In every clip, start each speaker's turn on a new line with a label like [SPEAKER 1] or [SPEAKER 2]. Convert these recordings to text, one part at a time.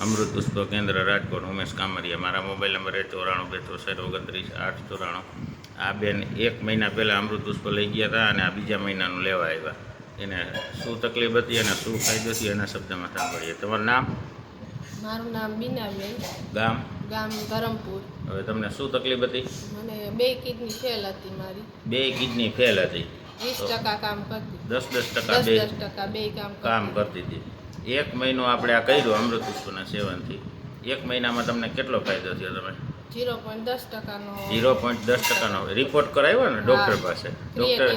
[SPEAKER 1] અમૃત પુષ્પ કેન્દ્ર રાજકોટ ઉમેશ કામરિયા. મારા મોબાઈલ નંબર એ ચોરાણું બે ચોસઠ ઓગણત્રીસ આઠ ચોરાણું. આ બેન એક મહિના પહેલાં અમૃત પુષ્પ લઈ ગયા હતા અને આ બીજા મહિનાનું લેવા આવ્યા. એને શું તકલીફ હતી અને શું ફાયદો થયો એના શબ્દમાં સાંભળીએ. તમારું નામ?
[SPEAKER 2] મારું નામ બીનાબેન
[SPEAKER 1] ગામ?
[SPEAKER 2] ગામ ધરમપુર.
[SPEAKER 1] હવે તમને શું તકલીફ હતી?
[SPEAKER 2] મને બે કિડની ફેલ હતી મારી.
[SPEAKER 1] બે કિડની ફેલ હતી?
[SPEAKER 2] વીસ ટકા કામ કરતી.
[SPEAKER 1] દસ દસ ટકા બે
[SPEAKER 2] કામ. કરતી
[SPEAKER 1] હતી. એક મહિનો આપણે આ કર્યું અમૃત પુષ્પના સેવનથી. એક મહિનામાં તમને કેટલો ફાયદો થયો તમે?
[SPEAKER 2] જીરો પોઈન્ટ દસ ટકાનો.
[SPEAKER 1] ઝીરો પોઈન્ટ દસ ટકાનો. રિપોર્ટ કરાવ્યો ને ડૉક્ટર પાસે? ડૉક્ટર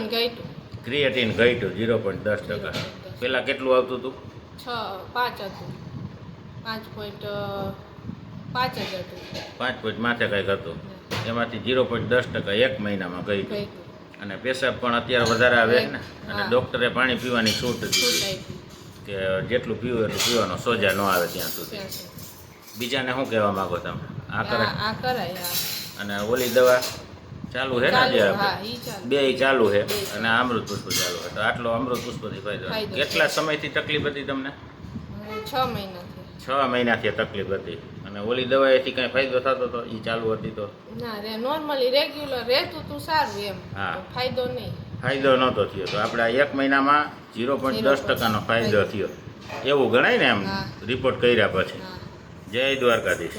[SPEAKER 1] ક્રિએટિન ઘટ્યું. ઝીરો પોઈન્ટ દસ ટકા. પહેલાં કેટલું આવતું હતું?
[SPEAKER 2] છ પાંચ હતું. પાંચ પોઈન્ટ પાંચ જ હતું.
[SPEAKER 1] પાંચ પોઈન્ટ માથે કંઈક હતું. એમાંથી ઝીરો પોઈન્ટ દસ ટકા એક મહિનામાં ગઈ
[SPEAKER 2] ગઈટું
[SPEAKER 1] અને પેશાબ પણ અત્યારે વધારે આવે ને? અને ડૉક્ટરે પાણી પીવાની છૂટ દીધી. કે જેટલું પીવું એટલું પીવાનું સોજા ન આવે ત્યાં સુધી. બીજાને શું કહેવા માંગો તમે? આ કરે.
[SPEAKER 2] આ આ કરાય
[SPEAKER 1] અને ઓલી દવા ચાલુ છે ને
[SPEAKER 2] હા
[SPEAKER 1] આપણે
[SPEAKER 2] ચાલુ.
[SPEAKER 1] બે ચાલુ છે અને અમૃત પુષ્પ ચાલુ છે તો આટલો અમૃત પુષ્પથી ફાયદો
[SPEAKER 2] ફાયદો
[SPEAKER 1] કેટલા સમયથી તકલીફ હતી તમને?
[SPEAKER 2] છ મહિનાથી.
[SPEAKER 1] છ મહિનાથી તકલીફ હતી. અને ઓલી દવાએથી કઈ ફાયદો થતો હતો એ ચાલુ હતી તો?
[SPEAKER 2] ના રે નોર્મલી રેગ્યુલર રહેતું તું સારું એમ.
[SPEAKER 1] હા.
[SPEAKER 2] ફાયદો નહીં.
[SPEAKER 1] ફાયદો નહોતો થયો. તો આપણે આ એક મહિનામાં ઝીરો પોઈન્ટ દસ ટકાનો ફાયદો. થયો. એવું ગણાય ને એમ રિપોર્ટ કર્યા પછી. જય દ્વારકાધીશ.